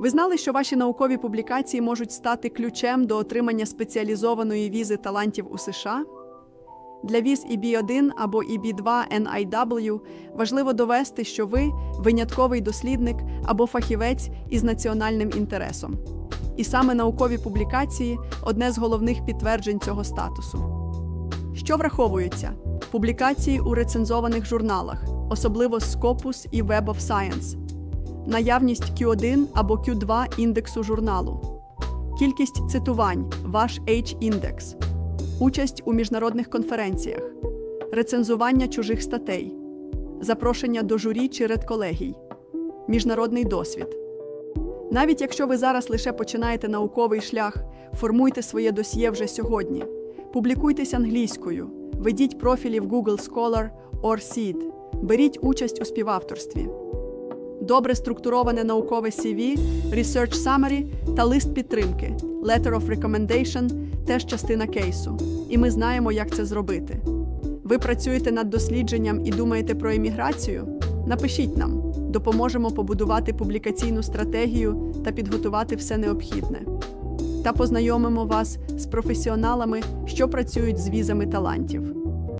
Ви знали, що ваші наукові публікації можуть стати ключем до отримання спеціалізованої візи талантів у США? Для віз EB1 або EB2 NIW важливо довести, що ви винятковий дослідник або фахівець із національним інтересом. І саме наукові публікації одне з головних підтверджень цього статусу. Що враховується? Публікації у рецензованих журналах, особливо Scopus і Web of Science, наявність Q1 або Q2 індексу журналу, кількість цитувань, ваш H-індекс, участь у міжнародних конференціях, рецензування чужих статей, запрошення до журі чи редколегій, міжнародний досвід. Навіть якщо ви зараз лише починаєте науковий шлях, формуйте своє досьє вже сьогодні. Публікуйтесь англійською, ведіть профілі в Google Scholar or Seed, беріть участь у співавторстві. Добре структуроване наукове CV, Research Summary та лист підтримки Letter of Recommendation теж частина кейсу. І ми знаємо, як це зробити. Ви працюєте над дослідженням і думаєте про еміграцію? Напишіть нам, допоможемо побудувати публікаційну стратегію та підготувати все необхідне. Та познайомимо вас з професіоналами, що працюють з візами талантів.